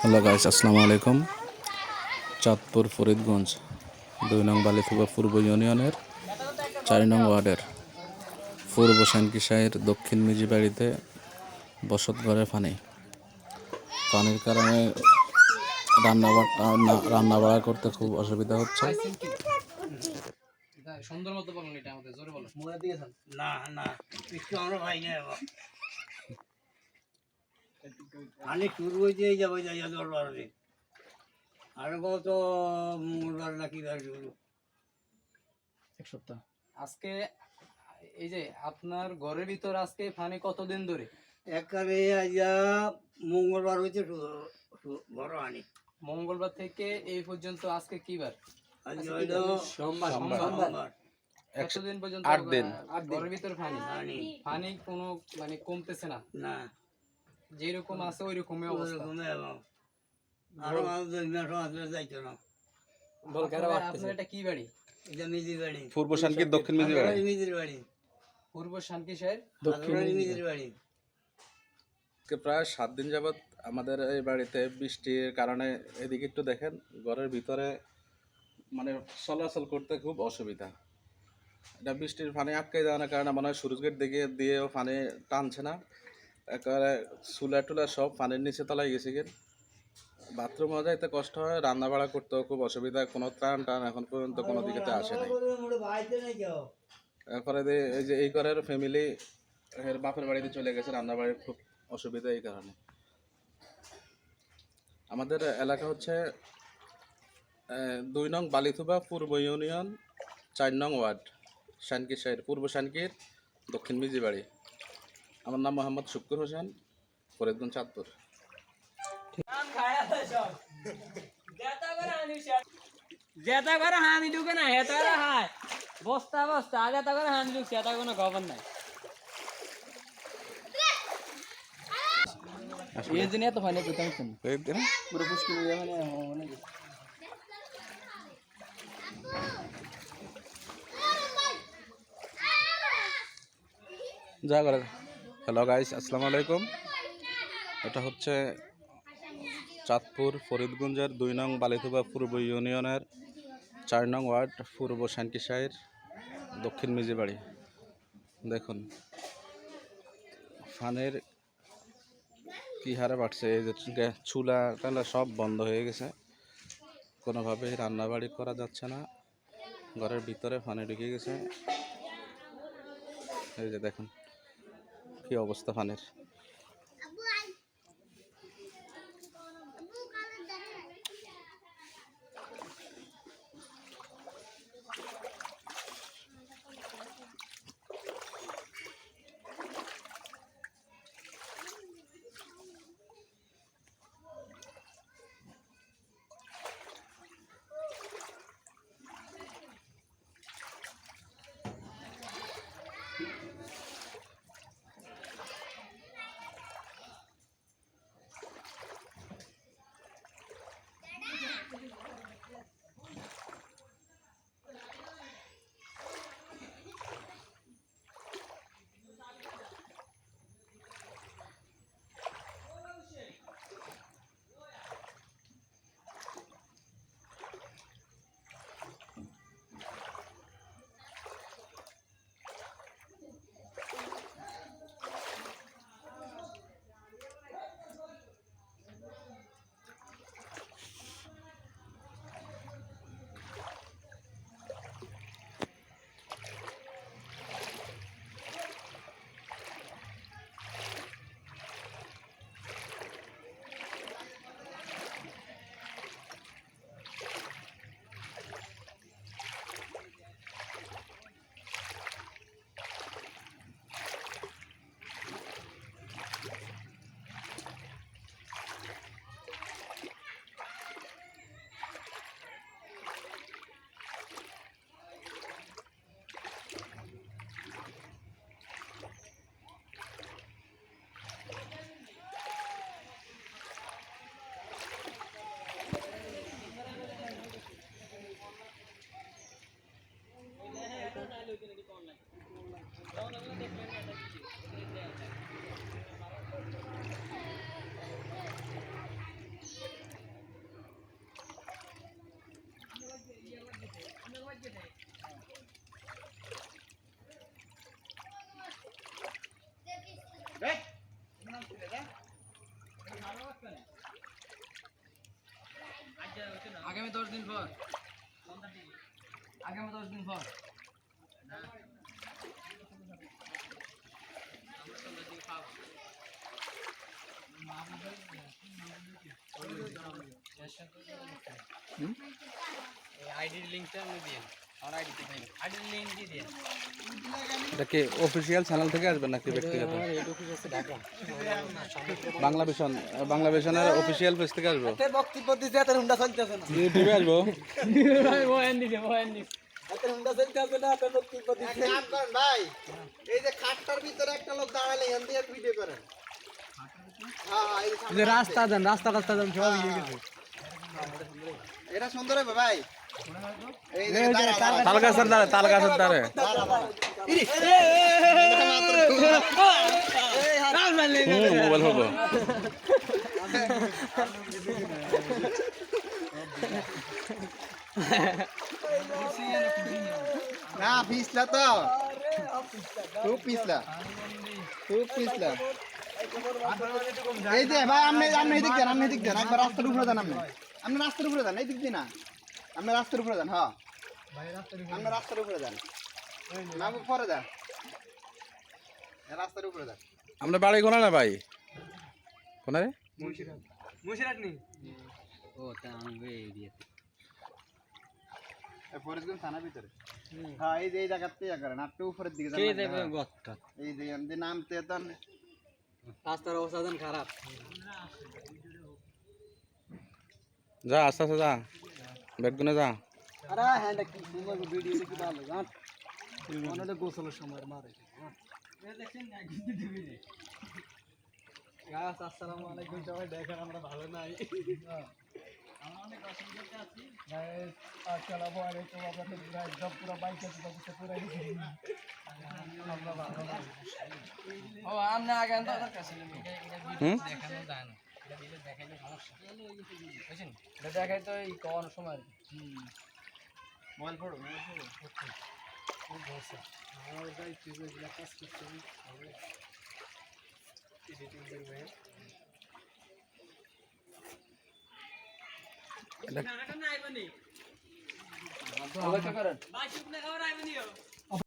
Hello guys আসসালামু আলাইকুম। চাঁদপুর ফরিদগঞ্জ দুই নং বালিথুবা পূর্ব ইউনিয়নের চার নং ওয়ার্ডের পূর্ব শানকিশাহের দক্ষিণ মিজিবাড়িতে বসত ঘরে পানি। পানির কারণে রান্না রান্না বাড়া করতে খুব অসুবিধা হচ্ছে। সুন্দর মতো বলুন এটা আমাদের জোরে বলুন। না না একটু আমরা ভাই আমি শুরু হয়েছে যাব যাই দরবারে আর কত মঙ্গলবার নাকি বার শুরু এক সপ্তাহ। আজকে এই যে আপনার ঘরের ভিতর আজকে পানি কতদিন ধরে? একবারে আজা মঙ্গলবার হয়েছে বড় আনি মঙ্গলবার থেকে এই পর্যন্ত আজকে কি বার? আজ হইল সোমবার। সোমবার। এতদিন পর্যন্ত আট দিন। ঘরের ভিতর ফানি। পানি কোনো মানে কমতেছে না? না। যেরকম আছে ওই রকমই অবস্থা। আরও মানুষ দুই মাস আসলে যাইতো না। আপনার আপনার এটা কি বাড়ি? এটা মিজির বাড়ি। পূর্ব শানকির দক্ষিণ মিজিবাড়ি মিজির বাড়ি। পূর্ব শান্তি সাহেব? আদরানি মিজির বাড়ি। প্রায় সাত দিন যাবৎ আমাদের এই বাড়িতে বৃষ্টির কারণে এদিকে একটু দেখেন ঘরের ভিতরে মানে চলাচল করতে খুব অসুবিধা। এটা বৃষ্টির পানি আটকে যাওয়ার কারণে মনে হয় সুরুজ গেট দিকে দিয়েও পানি টানছে না। একেবারে চুলা টুলা সব পানির নিচে তলায় গেছে গিয়ে। বাথরুমে যাইতে কষ্ট হয়, রান্না বাড়া করতেও খুব অসুবিধা, কোনো ত্রাণ টান এখন পর্যন্ত কোনো দিকেতে আসে নাই। এরপরে এই যে এই ঘরের ফ্যামিলি এর বাপের বাড়িতে চলে গেছে, রান্না বাড়ির খুব অসুবিধা এই কারণে। আমাদের এলাকা হচ্ছে দুই নং বালিথুবা পূর্ব ইউনিয়ন, চার নং ওয়ার্ড শানকির সাইড, পূর্ব শানকির দক্ষিণ মিজিবাড়ি। আমার নাম মোহাম্মদ শুক্কুর হোসেন ফরিদগঞ্জ চাঁদপুর। যেটা করে হানি ঢুকে না হেতা করে হায় বস্তা বস্তা আগে যেটা করে হানি ঢুকছে এটা কোনো খবর নাই এই দিনে এত পানি কোথাও শুনি এই- পুরো পুষ্টি মানে অনেক যা করে হ্যালো গাইস আসসালামু আলাইকুম এটা হচ্ছে চাঁদপুর ফরিদগঞ্জের দুই নং বালিথুবা পূর্ব ইউনিয়নের চার নং ওয়ার্ড, পূর্ব শানকিশাইর দক্ষিণ মিজিবাড়ি। দেখুন, ফানের কী হারে বাড়ছে? এই যে চুলা টালা সব বন্ধ হয়ে গেছে। কোনোভাবেই রান্নাবাড়ি করা যাচ্ছে না। ঘরের ভিতরে ফানে ঢুকে গেছে। এই যে দেখুন কি অবস্থা ফানের? আগামী দশ দিন পর। আগামী দশ দিন পর। আইডির লিঙ্কটা আমি দিয়ে এটা কি অফিসিয়াল চ্যানেল থেকে আসবে নাকি ব্যক্তিগত? বাংলা ভিশন বাংলা ভিশনের অফিসিয়াল পেজ থেকে আসব? বক্তব্য হুন্ডা চলতেছে না। ইউটিউবে আসব? বয়ান দিছে। বয়ান দিছে ভাই এই যে খাটটার ভিতরে একটা লোক দাঁড়ালে ভিডিও করেন। হ্যাঁ হ্যাঁ রাস্তা রাস্তা রাস্তা সব ইয়ে এটা সুন্দর হবে ভাই। এই যে দাঁড়া, দাঁড়া, তাল গাছের দ্বারে তাল গাছের দ্বারে দাঁড়া, দাঁড়া। মোবাইল হব না পিছলা তো খুব পিছলা খুব পিছলা এই যে ভাই আপনি আপনি এদিক দেন আপনি এদিক দেন একবার রাস্তার উপরে দেন আপনি আপনি রাস্তার উপরে দেন এই দিক দিয়ে না আপনি রাস্তার উপরে দেন হ্যাঁ। আপনি রাস্তার উপরে দেন না। পরে দেন রাস্তার উপরে দেন আমরা বাড়ি কোনা না ভাই? কোনা রে? মুশিরাত নি? ফরিদগঞ্জ থানার ভিতরে। হ্যাঁ এই যে এই জায়গাতে ইয়া করেন আপনি উপরের দিকে যান না, হ্যাঁ। এই যে এমনি নামতে তো রাস্তার অবস্থা দেন খারাপ। যা আস্তে আস্তে যা। ব্যাগ গুনে যা। আরে হ্যাঁ কি সুন্দর ভিডিও দেখি ভালো জান। মনে গোসলের সময় মারে গাছ আসসালামু আলাইকুম সবাই দেখেন আমরা ভালো নাই। আসসালামু আলাইকুম আমরা একদম পুরো বাইকে তো পুরো ও আমনে আগে আনতে দরকার ছিল দেখানো যায় না। এটা দেখাই তো এই কোন সময় মোবাইল ফটো মোবাইল আমার তুই এগুলা কাজ করতে হবে এডিটিং করবে। করেন? খাবার আইবনি